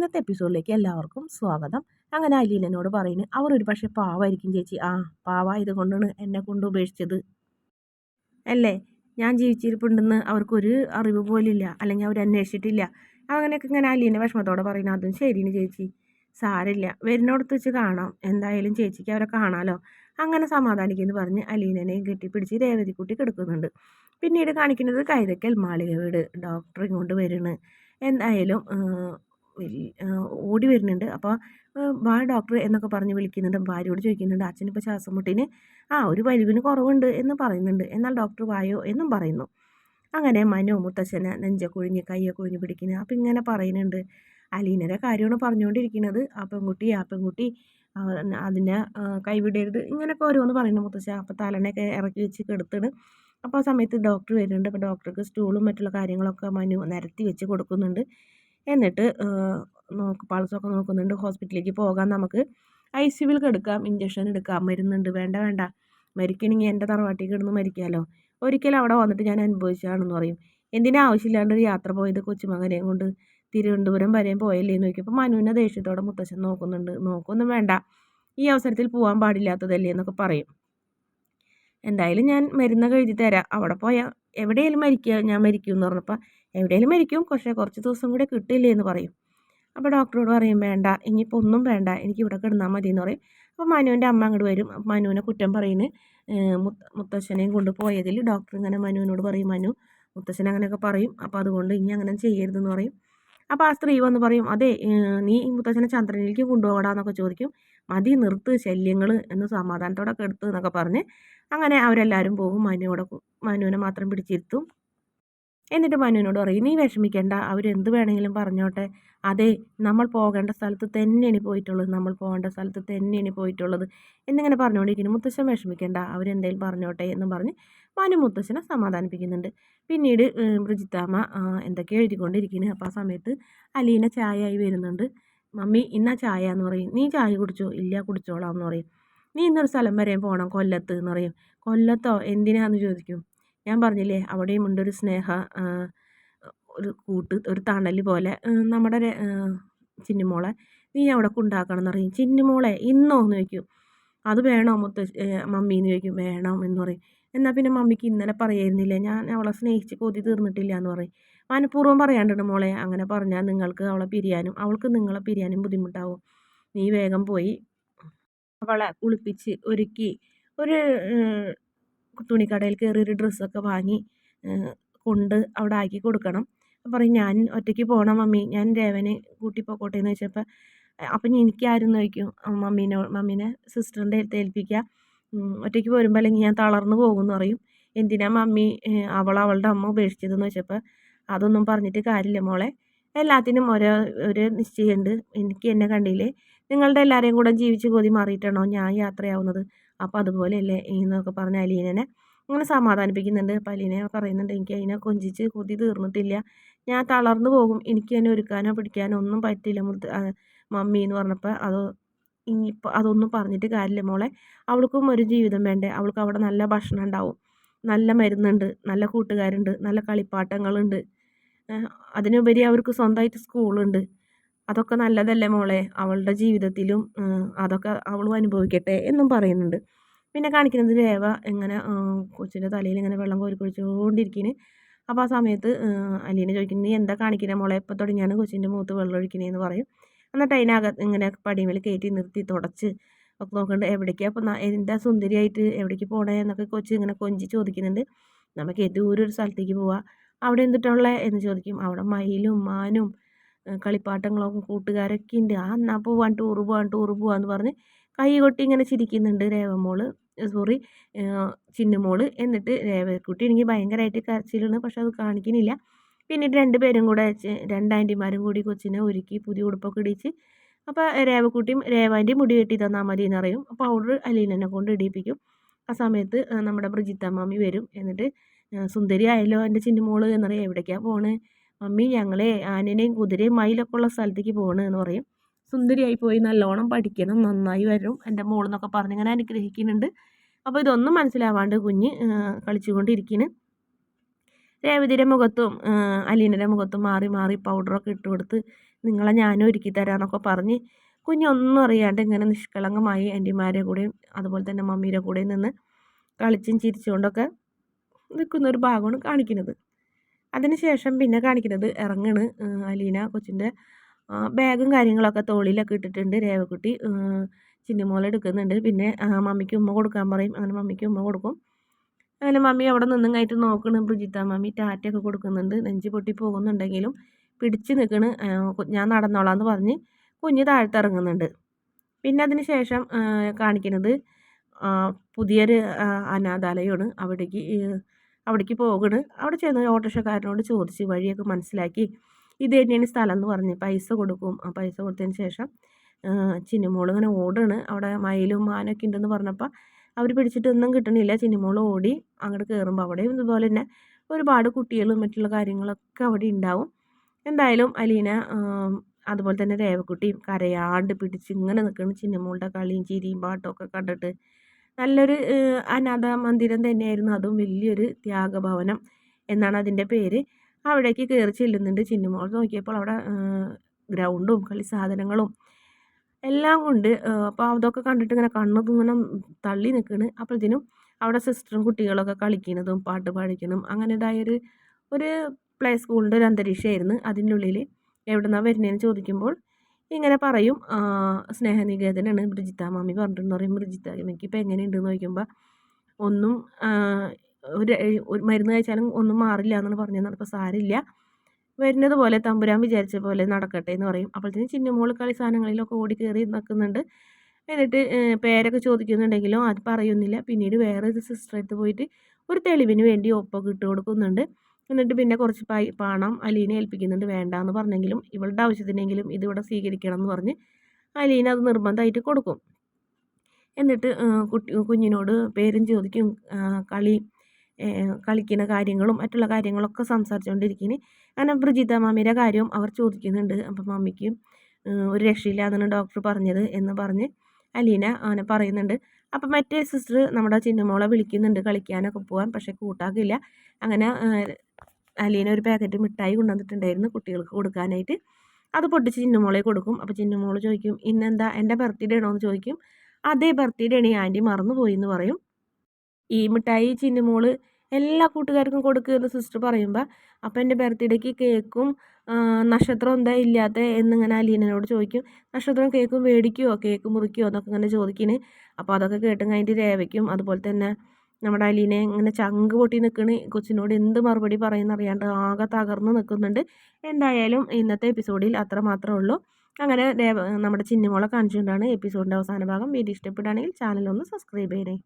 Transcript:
ഇന്നത്തെ എപ്പിസോഡിലേക്ക് എല്ലാവർക്കും സ്വാഗതം. അങ്ങനെ അലീനോട് പറയുന്നു അവർ ഒരു പക്ഷേ പാവായിരിക്കും ചേച്ചി. ആ പാവായത് കൊണ്ടാണ് എന്നെ കൊണ്ട് ഉപേക്ഷിച്ചത്. അല്ലേ? ഞാൻ ജീവിച്ചിരിപ്പുണ്ടെന്ന് അവർക്കൊരു അറിവ് പോലില്ല അല്ലെങ്കിൽ അവർ അന്വേഷിച്ചിട്ടില്ല. അങ്ങനെയൊക്കെ ഇങ്ങനെ അലീന്റെ വിഷമത്തോടെ പറയുന്നു അതും ശരിയാണ് ചേച്ചി. സാരില്ല വരുന്നോടത്ത് വെച്ച് കാണാം. എന്തായാലും ചേച്ചിക്ക് അവരെ കാണാമല്ലോ അങ്ങനെ സമാധാനിക്കുമെന്ന് പറഞ്ഞ് അലീനനെ കെട്ടിപ്പിടിച്ച് രേവതിക്കുട്ടി കിടക്കുന്നുണ്ട്. പിന്നീട് കാണിക്കുന്നത് കൈതക്കൽ മാളിക വീട് കൊണ്ട് വരുന്നു എന്തായാലും ഓടി വരുന്നുണ്ട്. അപ്പോൾ വാ ഡോക്ടർ എന്നൊക്കെ പറഞ്ഞ് വിളിക്കുന്നുണ്ട്. ഭാര്യയോട് ചോദിക്കുന്നുണ്ട് അച്ഛനിപ്പോൾ ശ്വാസം മുട്ടിന് ആ ഒരു വലിവിന് കുറവുണ്ട് എന്ന് പറയുന്നുണ്ട്. എന്നാൽ ഡോക്ടർ വായോ എന്നും പറയുന്നു. അങ്ങനെ മനു മുത്തശ്ശനെ നെഞ്ച കുഴിഞ്ഞ് കയ്യെ കുഴിഞ്ഞ് പിടിക്കുന്നു. അപ്പം ഇങ്ങനെ പറയുന്നുണ്ട്. അലീനയുടെ കാര്യമാണ് പറഞ്ഞുകൊണ്ടിരിക്കുന്നത്. ആ പെൺകുട്ടി ആ പെൺകുട്ടി അതിനെ കൈവിടരുത്. ഇങ്ങനെയൊക്കെ ഓരോന്ന് പറയുന്നു മുത്തശ്ശ അപ്പം തലനൊക്കെ ഇറക്കി വെച്ച് കെടുത്തണ്. അപ്പോൾ ആ സമയത്ത് ഡോക്ടർ വരുന്നുണ്ട്. അപ്പോൾ ഡോക്ടർക്ക് സ്റ്റൂളും മറ്റുള്ള കാര്യങ്ങളൊക്കെ മനു നിരത്തി വെച്ച് കൊടുക്കുന്നുണ്ട്. എന്നിട്ട് നോക്ക് പൾസൊക്കെ നോക്കുന്നുണ്ട്. ഹോസ്പിറ്റലിലേക്ക് പോകാം നമുക്ക്. ഐ സി യുവിൽ കിടക്കാം ഇഞ്ചക്ഷൻ എടുക്കാം. മരുന്നുണ്ട്. വേണ്ട വേണ്ട. മരിക്കണമെങ്കിൽ എന്റെ തറവാട്ടിൽ കിടന്ന് മരിക്കാമല്ലോ ഒരിക്കലും അവിടെ വന്നിട്ട് ഞാൻ അനുഭവിച്ചതാണെന്ന് പറയും. എന്തിനാ ആവശ്യമില്ലാണ്ട് ഒരു യാത്ര പോയത് കൊച്ചുമകനെയും കൊണ്ട്? തിരുവനന്തപുരം വരെയും പോയല്ലേ എന്ന് നോക്കിയപ്പോൾ മനുവിനെ ദേഷ്യത്തോടെ മുത്തശ്ശൻ നോക്കുന്നുണ്ട്. നോക്കൊന്നും വേണ്ട. ഈ അവസരത്തിൽ പോകാൻ പാടില്ലാത്തതല്ലേ എന്നൊക്കെ പറയും. എന്തായാലും ഞാൻ മരുന്നൊക്കെ എഴുതി തരാം. അവിടെ പോയാൽ എവിടെയെങ്കിലും മരിക്കുക ഞാൻ മരിക്കും എന്ന് പറഞ്ഞപ്പോൾ എവിടെയെങ്കിലും മരിക്കും. പക്ഷേ കുറച്ച് ദിവസം കൂടെ കിട്ടില്ലേ എന്ന് പറയും. അപ്പോൾ ഡോക്ടറോട് പറയും വേണ്ട ഇനിയിപ്പോൾ ഒന്നും വേണ്ട. എനിക്ക് ഇവിടെ കിടന്നാൽ മതി എന്ന് പറയും. അപ്പോൾ മനുവിന്റെ അമ്മ അങ്ങോട്ട് വരും. മനുവിനെ കുറ്റം പറയുന്നു. മുത്തശ്ശനെയും കൊണ്ട് പോയതിൽ ഡോക്ടർ ഇങ്ങനെ മനുവിനോട് പറയും മനു മുത്തശ്ശൻ അങ്ങനെയൊക്കെ പറയും. അപ്പോൾ അതുകൊണ്ട് ഇനി അങ്ങനെ ചെയ്യരുതെന്ന് പറയും. അപ്പോൾ ആ സ്ത്രീ വന്ന് പറയും അതെ നീ മുത്തച്ഛനെ ചന്ദ്രനിലേക്ക് കൊണ്ടുപോകടാന്നൊക്കെ ചോദിക്കും. മതി നിർത്ത് ശല്യങ്ങൾ എന്ന് സമാധാനത്തോടെ എടുത്തു എന്നൊക്കെ പറഞ്ഞ് അങ്ങനെ അവരെല്ലാവരും പോകും. മനുവിടെ മനുവിനെ മാത്രം പിടിച്ചിരുത്തും. എന്നിട്ട് മനുവിനോട് പറയും നീ വിഷമിക്കേണ്ട അവരെന്ത് വേണമെങ്കിലും പറഞ്ഞോട്ടെ. അതെ നമ്മൾ പോകേണ്ട സ്ഥലത്ത് തന്നെയാണ് പോയിട്ടുള്ളത്. നമ്മൾ പോകേണ്ട സ്ഥലത്ത് തന്നെയാണ് പോയിട്ടുള്ളത്. എന്നിങ്ങനെ പറഞ്ഞുകൊണ്ടിരിക്കുന്നു. മുത്തശ്ശൻ വിഷമിക്കേണ്ട അവരെന്തെങ്കിലും പറഞ്ഞോട്ടെ എന്ന് പറഞ്ഞ് മനു മുത്തശ്ശനെ സമാധാനിപ്പിക്കുന്നുണ്ട്. പിന്നീട് ബ്രിജിത്താമ്മ എന്തൊക്കെ എഴുതിക്കൊണ്ടിരിക്കുന്നു. അപ്പോൾ ആ സമയത്ത് അലീന ചായയായി വരുന്നുണ്ട്. മമ്മി ഇന്നാ ചായ എന്ന് പറയും. നീ ചായ കുടിച്ചോ? ഇല്ല കുടിച്ചോളാം എന്ന് പറയും. നീ ഇന്നൊരു സ്ഥലം വരെ പോകണം കൊല്ലത്ത് എന്ന് പറയും. കൊല്ലത്തോ? എന്തിനാന്ന് ചോദിക്കും? ഞാൻ പറഞ്ഞില്ലേ അവിടെയും ഉണ്ടൊരു സ്നേഹ ഒരു കൂട്ട് ഒരു തണൽ പോലെ. നമ്മുടെ ചിന്നിമോളെ നീ അവിടെ കൊണ്ടാക്കണം എന്ന് പറയും. ചിന്നിമോളെ ഇന്നോ എന്ന് ചോദിക്കും. അത് വേണോ മുത്ത മമ്മി എന്ന് ചോദിക്കും. വേണം എന്ന് പറയും. എന്നാൽ പിന്നെ മമ്മിക്ക് ഇന്നലെ പറയായിരുന്നില്ല. ഞാൻ അവളെ സ്നേഹിച്ച് കൊതി തീർന്നിട്ടില്ല എന്ന് പറയും. മനഃപൂർവം പറയാണ്ടിട്ട് മോളെ അങ്ങനെ പറഞ്ഞാൽ നിങ്ങൾക്ക് അവളെ പിരിയാനും അവൾക്ക് നിങ്ങളെ പിരിയാനും ബുദ്ധിമുട്ടാവും. നീ വേഗം പോയി അവളെ കുളിപ്പിച്ച് ഒരുക്കി. ഒരു തുണിക്കടയിൽ കയറി ഒരു ഡ്രസ്സൊക്കെ വാങ്ങി കൊണ്ട് അവിടെ ആക്കി കൊടുക്കണം. പറയും ഞാൻ ഒറ്റയ്ക്ക് പോകണം മമ്മി. ഞാൻ രേവനെ കൂട്ടി പോക്കോട്ടെ എന്ന് വെച്ചപ്പോൾ അപ്പം എനിക്കായിരുന്നു ചോദിക്കും? മമ്മീനെ മമ്മീനെ സിസ്റ്ററിന്റെ അടുത്ത് ഏൽപ്പിക്കുക. ഒറ്റയ്ക്ക് പോരുമ്പോൾ അല്ലെങ്കിൽ ഞാൻ തളർന്നു പോകുമെന്ന് പറയും. എന്തിനാ മമ്മി അവൾ അവളുടെ അമ്മ ഉപേക്ഷിച്ചതെന്ന് വെച്ചപ്പോൾ അതൊന്നും പറഞ്ഞിട്ട് കാര്യമില്ല മോളെ. എല്ലാത്തിനും ഓരോ ഒരു നിശ്ചയമുണ്ട്. എനിക്ക് എന്നെ കണ്ടില്ലേ? നിങ്ങളുടെ എല്ലാവരെയും കൂടെ ജീവിച്ച് കൊതി മാറിയിട്ടാണോ ഞാൻ യാത്രയാവുന്നത്? അപ്പോൾ അതുപോലെയല്ലേ എന്നൊക്കെ പറഞ്ഞ അലീനനെ അങ്ങനെ സമാധാനിപ്പിക്കുന്നുണ്ട്. അപ്പോൾ അലീന പറയുന്നുണ്ട് എനിക്ക് അതിനെ കൊഞ്ചിച്ച് കൊതി തീർന്നിട്ടില്ല. ഞാൻ തളർന്നു പോകും. എനിക്ക് തന്നെ ഒരുക്കാനോ പിടിക്കാനോ ഒന്നും പറ്റില്ല മുത്ത് മമ്മി എന്ന് പറഞ്ഞപ്പോൾ അത് ഇനിയിപ്പോൾ അതൊന്നും പറഞ്ഞിട്ട് കാര്യമില്ല മോളെ. അവൾക്കും ഒരു ജീവിതം വേണ്ടേ. അവൾക്ക് അവിടെ നല്ല ഭക്ഷണം ഉണ്ടാവും. നല്ല മരുന്നുണ്ട്. നല്ല കൂട്ടുകാരുണ്ട്. നല്ല കളിപ്പാട്ടങ്ങളുണ്ട്. അതിനുപരി അവർക്ക് സ്വന്തമായിട്ട് സ്കൂളുണ്ട്. അതൊക്കെ നല്ലതല്ലേ മോളെ? അവളുടെ ജീവിതത്തിലും അതൊക്കെ അവളും അനുഭവിക്കട്ടെ എന്നും പറയുന്നുണ്ട്. പിന്നെ കാണിക്കുന്നത് രേവ എങ്ങനെ കൊച്ചിന്റെ തലയിൽ ഇങ്ങനെ വെള്ളം കോരി കുഴിച്ചുകൊണ്ടിരിക്കുന്നു അപ്പോൾ ആ സമയത്ത് അലീനെ ചോദിക്കുന്നു നീ എന്താ കാണിക്കുന്നത് മോളെ? എപ്പോൾ തുടങ്ങിയാണ് കൊച്ചിന്റെ മുഖത്ത് വെള്ളം ഒഴിക്കണേന്ന് പറയും. എന്നിട്ട് അതിനകത്ത് ഇങ്ങനെ പടിമേൽ കയറ്റി നിർത്തി തുടച്ച് ഒക്കെ നോക്കുന്നുണ്ട്. എവിടേക്കാണ് അപ്പോൾ എന്താ സുന്ദരിയായിട്ട് എവിടേക്ക് പോകണേ എന്നൊക്കെ കൊച്ചു ഇങ്ങനെ കൊഞ്ചി ചോദിക്കുന്നുണ്ട്. നമുക്ക് ഒരു സ്ഥലത്തേക്ക് പോവാം. അവിടെ എന്തിട്ടുള്ളത് എന്ന് ചോദിക്കും. അവിടെ മയിലും മാനും കളിപ്പാട്ടങ്ങളൊക്കെ കൂട്ടുകാരൊക്കെ ഉണ്ട് ആ എന്നാൽ പോവാൻ ടൂർ പോവാൻ ടൂർ പോവാന്ന് പറഞ്ഞ് കൈ കൊട്ടി ഇങ്ങനെ ചിരിക്കുന്നുണ്ട് രേവമോൾ. സോറി ചിന്നുമോൾ. എന്നിട്ട് രേവക്കുട്ടി എനിക്ക് ഭയങ്കരമായിട്ട് കരച്ചിലാണ് പക്ഷെ അത് കാണിക്കുന്നില്ല. പിന്നീട് രണ്ട് പേരും കൂടെ രണ്ട് ആന്റിമാരും കൂടി കൊച്ചിനെ ഒരുക്കി പുതിയ ഉടുപ്പൊക്കെ ഇടിച്ച്. അപ്പോൾ രേവക്കുട്ടിയും രേവാന്റെ മുടി കെട്ടി തന്നാൽ മതി എന്ന് പറയും. അപ്പോൾ പൗഡർ അലീനനെ കൊണ്ട് ഇടിപ്പിക്കും. ആ സമയത്ത് നമ്മുടെ ബ്രിജിത്ത മാമി വരും. എന്നിട്ട് സുന്ദരി ആയല്ലോ എന്റെ ചിന്നുമോൾ എന്നറിയാം എവിടേക്കാണ് പോണേ? മമ്മി ഞങ്ങളെ ആനേനെയും കുതിരയും മയിലൊക്കെ ഉള്ള സ്ഥലത്തേക്ക് പോകണം എന്ന് പറയും. സുന്ദരിയായി പോയി നല്ലോണം പഠിക്കണം നന്നായി വരും എന്റെ മോളെന്നൊക്കെ പറഞ്ഞ് ഇങ്ങനെ അനുഗ്രഹിക്കുന്നുണ്ട്. അപ്പോൾ ഇതൊന്നും മനസ്സിലാവാണ്ട് കുഞ്ഞ് കളിച്ചുകൊണ്ടിരിക്കുന്നു രേവതിയുടെ മുഖത്തും അലീനയുടെ മുഖത്തും മാറി മാറി പൗഡറൊക്കെ ഇട്ട് കൊടുത്ത് നിങ്ങളെ ഞാനും ഒരുക്കി തരാമെന്നൊക്കെ പറഞ്ഞ് കുഞ്ഞൊന്നും അറിയാണ്ട് ഇങ്ങനെ നിഷ്കളങ്കമായി ആന്റിമാരുടെ കൂടെയും അതുപോലെ തന്നെ മമ്മിയുടെ കൂടെയും നിന്ന് കളിച്ചും ചിരിച്ചുകൊണ്ടൊക്കെ നിൽക്കുന്ന ഒരു ഭാഗമാണ് കാണിക്കുന്നത്. അതിനുശേഷം പിന്നെ കാണിക്കുന്നത് ഇറങ്ങണ് അലീന കൊച്ചിന്റെ ബാഗും കാര്യങ്ങളൊക്കെ തോളിലൊക്കെ ഇട്ടിട്ടുണ്ട് രേവക്കുട്ടി ചിന്നിമോൾ എടുക്കുന്നുണ്ട്. പിന്നെ മമ്മിക്ക് ഉമ്മ കൊടുക്കാൻ പറയും. അങ്ങനെ മമ്മിക്ക് ഉമ്മ കൊടുക്കും. അങ്ങനെ മമ്മി അവിടെ നിന്നും കഴിഞ്ഞിട്ട് നോക്കണം. ബ്രിജിത്ത മമ്മി ടാറ്റയൊക്കെ കൊടുക്കുന്നുണ്ട്. നെഞ്ച് പൊട്ടി പോകുന്നുണ്ടെങ്കിലും പിടിച്ച് നിൽക്കണ്. ഞാൻ നടന്നോളാം എന്ന് പറഞ്ഞ് കുഞ്ഞ് താഴ്ത്തിറങ്ങുന്നുണ്ട്. പിന്നെ അതിന് ശേഷം കാണിക്കുന്നത് പുതിയൊരു അനാഥാലയമാണ് അവിടേക്ക് അവിടേക്ക് പോകണ്. അവിടെ ചെന്ന് ഓട്ടോറിക്ഷക്കാരനോട് ചോദിച്ച് വഴിയൊക്കെ മനസ്സിലാക്കി. ഇത് തന്നെയാണ് സ്ഥലം എന്ന് പറഞ്ഞ് പൈസ കൊടുക്കും. ആ പൈസ കൊടുത്തതിന് ശേഷം ചിന്നിമോൾ ഇങ്ങനെ ഓടാണ്. അവിടെ മയിലും മാനൊക്കെ ഉണ്ടെന്ന് പറഞ്ഞപ്പോൾ അവർ പിടിച്ചിട്ട് ഒന്നും കിട്ടണില്ല. ചിന്നിമോൾ ഓടി അങ്ങോട്ട് കയറുമ്പോൾ അവിടെയും ഇതുപോലെ തന്നെ ഒരുപാട് കുട്ടികളും മറ്റുള്ള കാര്യങ്ങളൊക്കെ അവിടെ ഉണ്ടാവും. എന്തായാലും അലീന അതുപോലെ തന്നെ രേവക്കുട്ടിയും കരയാണ്ട് പിടിച്ച് ഇങ്ങനെ നിൽക്കണം ചിന്നിമോളുടെ കളിയും ചിരിയും പാട്ടും ഒക്കെ കണ്ടിട്ട് നല്ലൊരു അനാഥ മന്ദിരം തന്നെയായിരുന്നു. അതും വലിയൊരു ത്യാഗഭവനം എന്നാണ് അതിന്റെ പേര്. അവിടേക്ക് കയറി ചെല്ലുന്നുണ്ട് ചിന്നുമോൾ. നോക്കിയപ്പോൾ അവിടെ ഗ്രൗണ്ടും കളി സാധനങ്ങളും എല്ലാം കൊണ്ട് അപ്പോൾ അതൊക്കെ കണ്ടിട്ട് ഇങ്ങനെ കണ്ണൊക്കെ ഇങ്ങനെ തള്ളി നിൽക്കണ് അപ്പോഴത്തേനും അവിടെ സിസ്റ്ററും കുട്ടികളൊക്കെ കളിക്കുന്നതും പാട്ട് പാടിക്കുന്നതും അങ്ങനെതായൊരു ഒരു പ്ലേ സ്കൂളിന്റെ ഒരു അന്തരീക്ഷമായിരുന്നു അതിനുള്ളിൽ. ഉള്ളിൽ നിന്നാണ് വരുന്നതെന്ന് ചോദിക്കുമ്പോൾ ഇങ്ങനെ പറയും. സ്നേഹനികേതനാണ് ബ്രിജിത്ത മാമി പറഞ്ഞിട്ടെന്ന് പറയും. ബ്രിജിത്ത എനിക്കിപ്പോൾ എങ്ങനെയുണ്ടെന്ന് ചോദിക്കുമ്പോൾ ഒന്നും ഒരു മരുന്ന് കഴിച്ചാലും ഒന്നും മാറില്ല എന്നാണ് പറഞ്ഞത്. അപ്പോൾ സാരില്ല വരുന്നത് പോലെ തമ്പുരാൻ വിചാരിച്ച പോലെ നടക്കട്ടെ എന്ന് പറയും. അപ്പോഴത്തേനും ചിന്നമോൾ കളി സാധനങ്ങളിലൊക്കെ ഓടി കയറി നിൽക്കുന്നുണ്ട്. എന്നിട്ട് പേരൊക്കെ ചോദിക്കുന്നുണ്ടെങ്കിലും അത് പറയുന്നില്ല. പിന്നീട് വേറെ ഒരു സിസ്റ്റർ അടുത്ത് പോയിട്ട് ഒരു തെളിവിന് വേണ്ടി ഒപ്പൊക്കെ ഇട്ട് കൊടുക്കുന്നുണ്ട്. എന്നിട്ട് പിന്നെ കുറച്ച് പൈ പണം അലീനെ ഏൽപ്പിക്കുന്നുണ്ട്. വേണ്ട എന്ന് പറഞ്ഞെങ്കിലും ഇവളുടെ ആവശ്യത്തിനെങ്കിലും ഇതിവിടെ സ്വീകരിക്കണം എന്ന് പറഞ്ഞ് അലീന അത് നിർബന്ധമായിട്ട് കൊടുക്കും. എന്നിട്ട് കുട്ടി കുഞ്ഞിനോട് പേരും ചോദിക്കും കളി കളിക്കുന്ന കാര്യങ്ങളും മറ്റുള്ള കാര്യങ്ങളൊക്കെ സംസാരിച്ചുകൊണ്ടിരിക്കുന്നു അങ്ങനെ ബ്രിജിത മാമിയുടെ കാര്യവും അവർ ചോദിക്കുന്നുണ്ട്. അപ്പം മമ്മിക്ക് ഒരു രക്ഷയില്ല എന്നാണ് ഡോക്ടർ പറഞ്ഞത് എന്ന് പറഞ്ഞ് അലീന അവനെ പറയുന്നുണ്ട്. അപ്പം മറ്റേ സിസ്റ്റർ നമ്മുടെ ചിന്നമോളെ വിളിക്കുന്നുണ്ട് കളിക്കാനൊക്കെ പോകാൻ പക്ഷേ കൂട്ടാക്കില്ല. അങ്ങനെ അലീന ഒരു പാക്കറ്റ് മിഠായി കൊണ്ടുവന്നിട്ടുണ്ടായിരുന്നു കുട്ടികൾക്ക് കൊടുക്കാനായിട്ട്. അത് പൊട്ടിച്ച് ചിന്നുമോളെ കൊടുക്കും. അപ്പോൾ ചിന്നുമോൾ ചോദിക്കും ഇന്നെന്താ? എന്റെ ബർത്ത്ഡേ ആണോ? എന്ന് ചോദിക്കും. അതേ ബർത്ത്ഡേ ആണ് ആന്റി മറന്നുപോയി എന്ന് പറയും. ഈ മിഠായി ചിന്നുമോൾ എല്ലാ കൂട്ടുകാർക്കും കൊടുക്കുക എന്ന് സിസ്റ്റർ പറയുമ്പോൾ അപ്പോൾ എന്റെ ബർത്ത്ഡേക്ക് കേക്കും നക്ഷത്രം എന്താ ഇല്ലാത്ത? എന്നിങ്ങനെ അലീനോട് ചോദിക്കും നക്ഷത്രം കേക്കും മേടിക്കുമോ കേക്ക് മുറിക്കുമോ എന്നൊക്കെ ഇങ്ങനെ ചോദിക്കുന്നത് അപ്പോൾ അതൊക്കെ കേട്ടും കഴിഞ്ഞിട്ട് രേവയ്ക്കും. അതുപോലെ തന്നെ നമ്മുടെ അലീനെ ഇങ്ങനെ ചങ്ക് പൊട്ടി നിൽക്കണ് കൊച്ചിനോട് എന്ത് മറുപടി പറയുന്ന അറിയാണ്ട് ആകെ തകർന്ന് നിൽക്കുന്നുണ്ട് എന്തായാലും ഇന്നത്തെ എപ്പിസോഡിൽ അത്ര മാത്രമേ ഉള്ളൂ. അങ്ങനെ നമ്മുടെ ചിന്നുമോളെ കാണിച്ചുകൊണ്ടാണ് എപ്പിസോഡിന്റെ അവസാന ഭാഗം. വീഡിയോ ഇഷ്ടപ്പെടുകയാണെങ്കിൽ ചാനൽ ഒന്ന് സബ്സ്ക്രൈബ് ചെയ്യണേ.